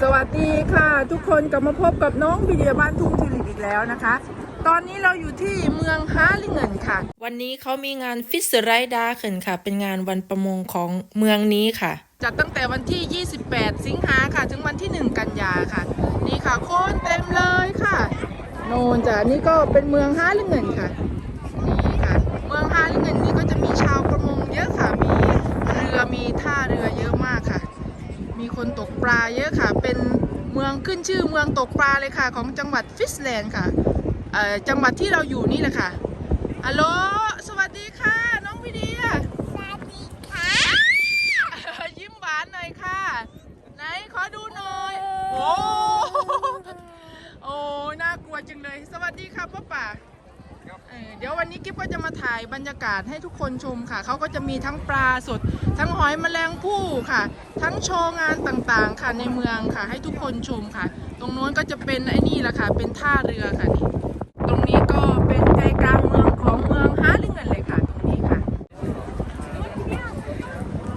สวัสดีค่ะ ทุกคนกลับมาพบกับน้องวิเดียบ้านทุ่งทิวลิปอีกแล้วนะคะ ตอนนี้เราอยู่ที่เมืองฮาลิเงินค่ะ วันนี้เขามีงานฟิสไรดาเขินค่ะ เป็นงานวันประมงของเมืองนี้ค่ะ จัดตั้งแต่วันที่ 28 สิงหาค่ะ ถึงวันที่ 1 กันยาค่ะ นี่ค่ะโคนเต็มเลยค่ะ โนนจ้ะนี่ก็เป็นเมืองฮาลิเงินค่ะนี่ค่ะ เมืองฮาลิเงินนี้ก็จะมีชาวประมงเยอะค่ะมีเรือมีท่าเรือเยอะมากค่ะ มีคนตกปลาเยอะค่ะ เป็นเมืองขึ้นชื่อเมืองตกปลาเลยค่ะ ของจังหวัดฟิสแลนด์ค่ะเอ่อจังหวัดที่เราอยู่นี่แหละค่ะฮัลโหลสวัสดีค่ะ น้องวิเดียสวัสดีค่ะ ยิ้มหวานหน่อยค่ะ ไหนขอดูหน่อย โอ้โอ้น่ากลัวจังเลย สวัสดีค่ะป้าป่าเออเดี๋ยววันนี้กิ๊บก็จะมาถ่ายบรรยากาศให้ทุกคนชมค่ะ เขาก็จะมีทั้งปลาสด ทั้งหอยแมลงภู่ค่ะ ทั้งโชว์งานต่างๆ ค่ะในเมืองค่ะ ให้ทุกคนชมค่ะ ตรงโน้นก็จะเป็นไอ้นี่แหละค่ะ เป็นท่าเรือค่ะนี่ตรงนี้ก็เป็นใจกลางเมืองของเมืองฮาลิงเงินเลยค่ะ ตรงนี้ค่ะ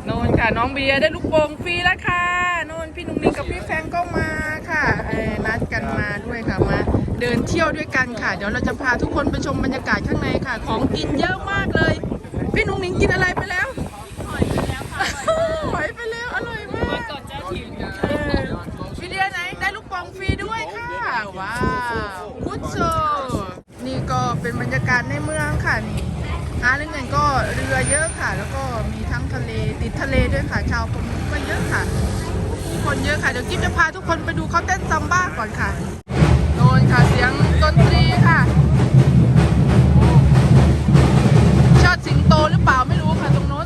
โน่นค่ะน้องเบียร์ได้ลูกโป่งฟรีแล้วค่ะโน่นพี่นุ่มนิ่งกับพี่แฟงก็มาค่ะเออนัดกันมาด้วยค่ะมาเดินเที่ยวด้วยกันค่ะ เดี๋ยวเราจะพาทุกคนไปชมบรรยากาศข้างในค่ะ ของกินเยอะมากเลย พี่นุ่มนิ่งกินอะไรไปแล้วหอยไปแล้วหอยไปแล้วอร่อยมากก่อนจะถึงพี่เดียไหนได้ลูกป่งฟรีด้วยค่ะ ว้าวพุทโซนี่ก็เป็นบรรยากาศในเมืองค่ะนี่หาเรื่องเงินก็เรือเยอะค่ะ แล้วก็มีทั้งทะเลติดทะเลด้วยค่ะ ชาวประมงก็เยอะค่ะคนเยอะค่ะ เดี๋ยวกิ๊บจะพาทุกคนไปดูเขาเต้นซัมบ้าก่อนค่ะโดนค่ะเสียงดนตรีค่ะชาติสิงโตหรือเปล่าไม่รู้ค่ะตรงโน้น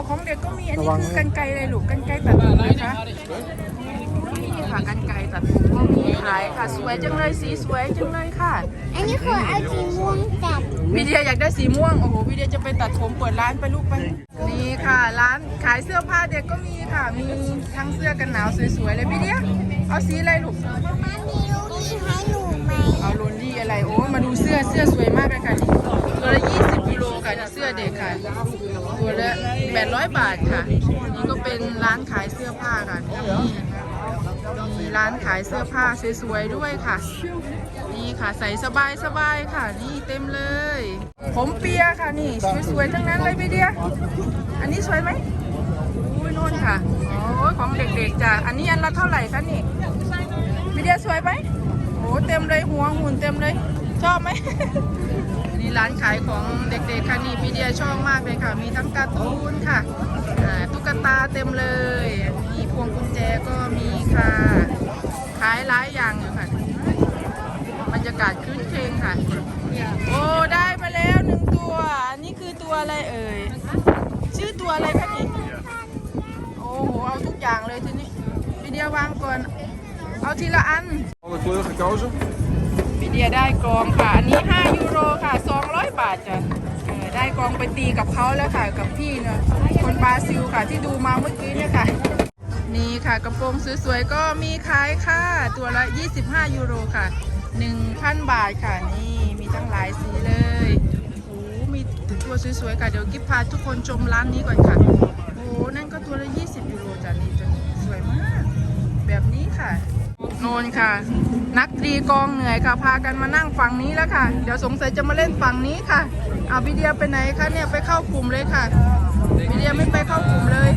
กของเด็กก็มีอันนี้คือกันไกรเลยลูกกันไกรตัดผมนะคะนี่ค่ะกันไกรตัดผมก็มีขายค่ะสวยจังเลยสีสวยจังเลยค่ะ อันนี้คือเอาสีม่วงจัดวิเดียอยากได้สีม่วงโอ้โหวิเดียจะไปตัดผมเปิดร้านไปลูกไปนี่ค่ะร้านขายเสื้อผ้าเด็กก็มีค่ะมีทั้งเสื้อกันหนาวสวยๆเลยวิเดียเอาสีอะไรลูกมามีลูกนี่ให้หนูไหมเอาโรนลี่อะไรโอ้ยมาดูเสื้อเสื้อสวยมากเลยค่ะนี่ตัวละ20กิโล ค่ะเสื้อเด็กค่ะ ตัวละ800บาทค่ะ นี่ก็เป็นร้านขายเสื้อผ้าค่ะนี่มีร้านขายเสื้อผ้าสวยๆด้วยค่ะ นี่ค่ะใส่สบายๆค่ะ นี่เต็มเลย ผมเปียค่ะนี่สวยๆทั้งนั้นเลยพี่เดียอันนี้สวยไหมอุ้ยนู่นค่ะโอ้ยของเด็กๆจ้ะอันนี้อันละเท่าไหร่คะนี่พี่เดียสวยไหมโอ้เต็มเลยหัวหุ่นเต็มเลย ชอบไหมนนี้ร้านขายของเด็กๆค่ะนี่พี่เดียชอบมากเลยค่ะ มีทั้งการ์ตูนค่ะตุ๊กตาเต็มเลยอันนี้พวงกุญแจก็มีค่ะ ขายหลายอย่างอยู่ค่ะบรรยากาศคื้นเครงค่ะ โอ้ได้มาแล้วหนึ่งตัว อันนี้คือตัวอะไรเอ่ย ชื่อตัวอะไรคะนี่โอ้โหเอาทุกอย่างเลยทีนี้วิเดียวางก่อน เอาทีละอัน Alle kleuren gekozen? เดียได้กองค่ะ อันนี้ 5 ยูโรค่ะ 200 บาทจ้ะเออได้กองไปตีกับเขาแล้วค่ะ กับพี่เนาะคนบราซิลค่ะที่ดูมาเมื่อกี้เนี่ยค่ะ นี่ค่ะกระโปรงสวยๆ ก็มีขายค่ะ ตัวละ 25 ยูโรค่ะ 1,000 บาทค่ะ นี่มีตั้งหลายสีเลยโอ้มีตัวสวยๆ ค่ะ เดี๋ยวกิ๊บพาทุกคนชมร้านนี้ก่อนค่ะ โอ้นั่นก็ตัวละ 20 ยูโรจ้ะนี่ตัวนี้สวยมาก แบบนี้ค่ะ นนค่ะ นักตรีกองเหนื่อยค่ะ พากันมานั่งฝั่งนี้แล้วค่ะ เดี๋ยวสงสัยจะมาเล่นฝั่งนี้ค่ะเอาพี่เดียไปไหนคะเนี่ยไปเข้ากลุ่มเลยค่ะพี่เดียไม่ไปเข้ากลุ่มเลย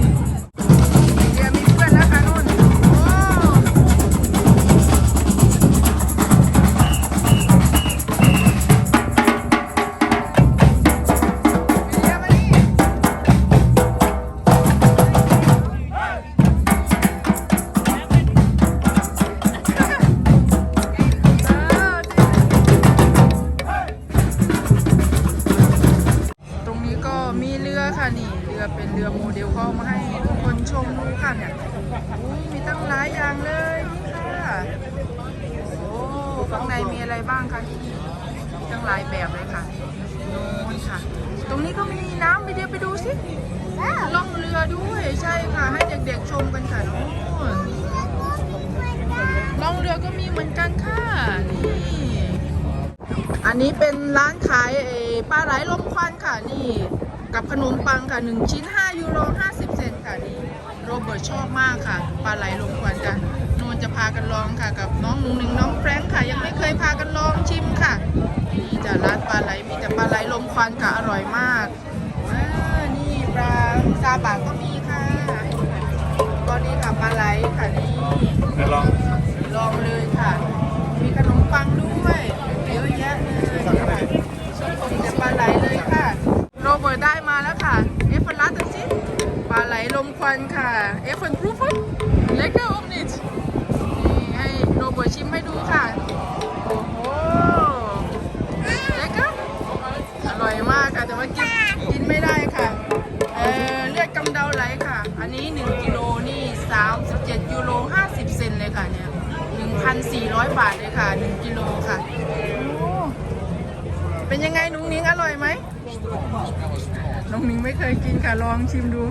ข้างในมีอะไรบ้างคะนี่มีตั้งหลายแบบเลยค่ะโน้นค่ะ ตรงนี้ก็มีน้ำไปเดียวไปดูสิล่องเรือด้วยใช่ค่ะ ให้เด็กๆชมกันค่ะโน้นล่องเรือก็มีเหมือนกันค่ะนี่อันนี้เป็นร้านขายปลาไหลลมควันค่ะนี่กับขนมปังค่ะ 1 ชิ้น 5 ยูโร 50 เซนต์ค่ะนี่โรเบิร์ตชอบมากค่ะ ปลาไหลลมควันกัน จะพากันลองค่ะ กับน้องหนุ่งหนึ่งน้องแฟรงค์ค่ะ ยังไม่เคยพากันลองชิมค่ะนี่จะร้านปลาไหลมีแต่ปลาไหลลมควันค่ะอร่อยมากอ่านี่ปลาซาบะก็มีค่ะก็นี่ค่ะปลาไหลค่ะนี่ลองลองเลยค่ะ มีขนมปังด้วยเยอะแยะเลยค่ะมีแต่ปลาไหลเลยค่ะ โรเบิร์ตได้มาแล้วค่ะเอฟเฟนลัสตัสิปลาไหลลมควันค่ะเอฟเฟนพรูฟ โรเบิร์ตชิมให้ดูค่ะ โอ้โหเลกกอร์อร่อยมากค่ะ แต่ว่ากินกินไม่ได้ค่ะ เออเลือดกำเดาไหลค่ะ อันนี้ 1กิโลนี่ 37ยูโร50 เซนเลยค่ะเนี่ย 1,400 บาทเลย ยังไงนุ้งนิ้งอร่อยไหมน้องนิ้งไม่เคยกินค่ะลองชิมดู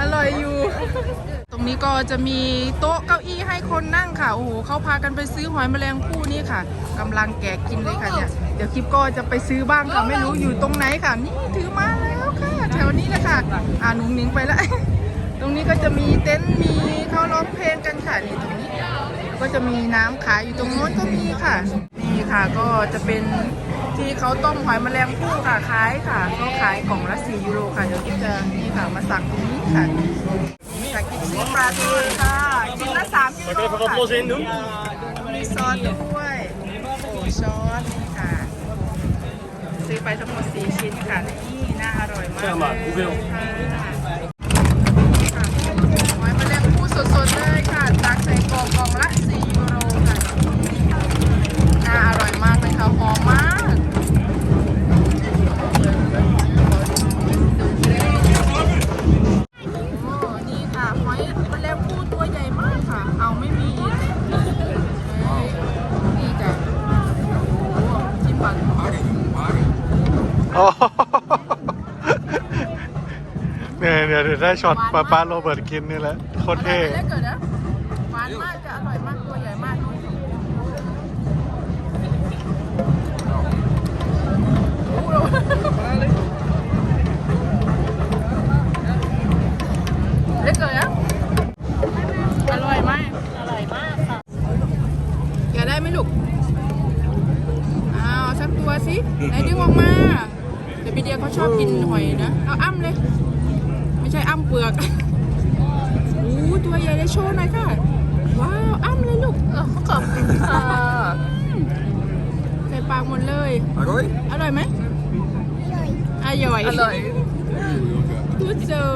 อร่อยอยู่ ตรงนี้ก็จะมีโต๊ะเก้าอี้ให้คนนั่งค่ะ โอ้โหเขาพากันไปซื้อหอยแมลงภู่นี่ค่ะกำลังแกะกินเลยค่ะเนี่ย เดี๋ยวคลิปก็จะไปซื้อบ้างค่ะ ไม่รู้อยู่ตรงไหนค่ะ นี่ถือมาแล้วค่ะ แถวนี้แหละค่ะ อ่านุ้งนิ้งไปแล้ว ตรงนี้ก็จะมีเต็นท์มีเขาร้องเพลงกันค่ะนี่ตรงนี้ ก็จะมีน้ำขายอยู่ตรงโน้นก็มีค่ะ นี่ค่ะก็จะเป็น ที่เขาต้มหอยแมลงภู่ค่ะขายค่ะก็ขายกล่องละ4ยูโรค่ะเดี๋ยวกิ๊บจะนี่ค่ะมาสั่งตรงนี้ค่ะนี่ค่ะกิ๊บซื้อปลาทูค่ะชิ้นละ3ยูโรค่ะมีซอสด้วยโอ้ซอสนี่ค่ะ ซื้อไปทั้งหมด4ชิ้นค่ะนี่น่าอร่อยมากเลยค่ะค่ะหอยแมลงภู่สดๆ ได้ช็อตปลาปลาโรเบิร์ตกินนี่แหละโคตรเท่ไหมเล็กเกิดนะหวานมากจะอร่อยมากตัวใหญ่มากเล็กเกิดนะอร่อยไหมอร่อยมากค่ะแกได้ไหมลูกอ้าวสักตัวสิไหนดึงออกมาเดี๋ยวพี่เดียเขาชอบกินหอยนะเอาอ้ำเลย ไม่ใช่อ้ำเปลือกอู้ตัวใหญ่เลยโชว์หน่อยค่ะ ว้าว อ้ำเลยลูกเออขอบคุณค่ะใส่ปากหมดเลย อร่อย อร่อยไหมอร่อย อร่อยพูดเจอ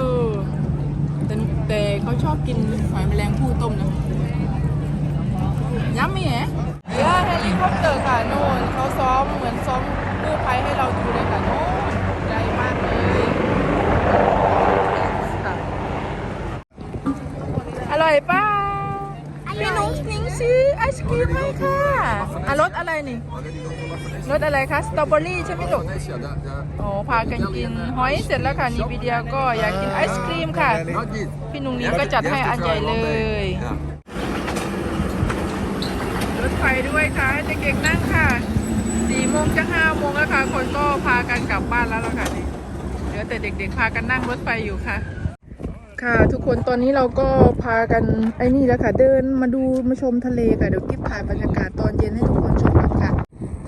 แต่แต่เขาชอบกินหอยแมลงภู่ต้มนะย้ำมีแหมเรือเฮลิคอปเตอร์ค่ะโน่นเขาซ้อมเหมือนซ้อมกู้ภัยให้เราดูเลยค่ะโน่นใหญ่มากเลยค่ะ อ ร่อยเป้าพี่นุ้งนิ้งซื้อไอศกรีมให้ค่ะอะรสอะไรนี่รสอะไรคะสตรอเบอรี่ใช่ไหมลูกโอ้พากันกินหอยเสร็จแล้วค่ะนี่ปีเดียก็อยากกินไอศกรีมค่ะ พี่นุ้งนิ้งก็จัดให้อันใหญ่เลยรถไฟด้วยค่ะให้เด็กๆนั่งค่ะสี่โมงจะห้าโมงแล้วค่ะคนก็พากันกลับบ้านแล้วล่ะค่ะนี่เหลือแต่เด็กๆพากันนั่งรถไฟอยู่ค่ะ ค่ะทุกคนตอนนี้เราก็พากันไอ้นี่แล้วค่ะ เดินมาดูมาชมทะเลค่ะเดี๋ยวกิ๊บถ่ายบรรยากาศตอนเย็นให้ทุกคนชมกันค่ะ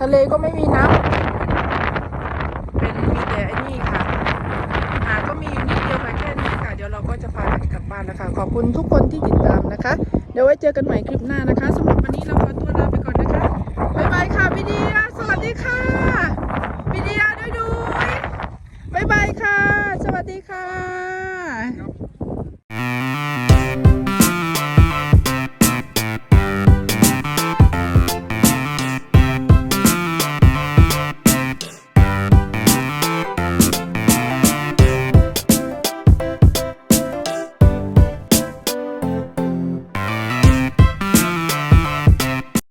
ทะเลก็ไม่มีน้ำเป็นมีแต่ไอ้นี่ค่ะหาก็มีอยู่นิดเดียวค่ะแค่นี้ค่ะ เดี๋ยวเราก็จะพากันกลับบ้านแล้วค่ะขอบคุณทุกคนที่ติดตามนะคะ เดี๋ยวไว้เจอกันใหม่คลิปหน้านะคะ